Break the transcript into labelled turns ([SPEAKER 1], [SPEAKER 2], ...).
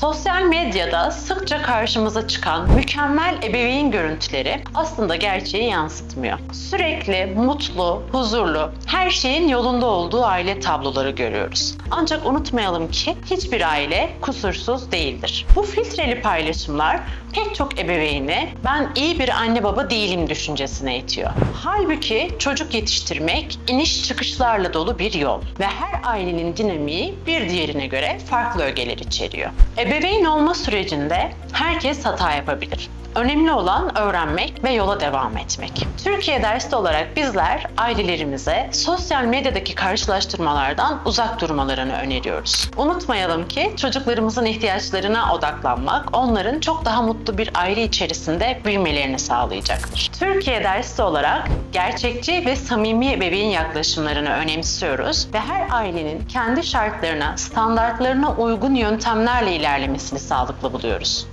[SPEAKER 1] Sosyal medyada sıkça karşımıza çıkan mükemmel ebeveyn görüntüleri aslında gerçeği yansıtmıyor. Sürekli mutlu, huzurlu, her şeyin yolunda olduğu aile tabloları görüyoruz. Ancak unutmayalım ki hiçbir aile kusursuz değildir. Bu filtreli paylaşımlar pek çok ebeveyni ben iyi bir anne baba değilim düşüncesine itiyor. Halbuki çocuk yetiştirmek iniş çıkışlarla dolu bir yol ve her ailenin dinamiği bir diğerine göre farklı ögeler içeriyor. Ebeveyn olma sürecinde herkes hata yapabilir. Önemli olan öğrenmek ve yola devam etmek. Türkiye dersi olarak bizler ailelerimize sosyal medyadaki karşılaştırmalardan uzak durmalarını öneriyoruz. Unutmayalım ki çocuklarımızın ihtiyaçlarına odaklanmak onların çok daha mutlu bir aile içerisinde büyümelerini sağlayacaktır. Türkiye dersi olarak gerçekçi ve samimi ebeveyn yaklaşımlarını önemsiyoruz ve her ailenin kendi şartlarına, standartlarına uygun yöntemlerle ilerlemesini sağlıklı buluyoruz.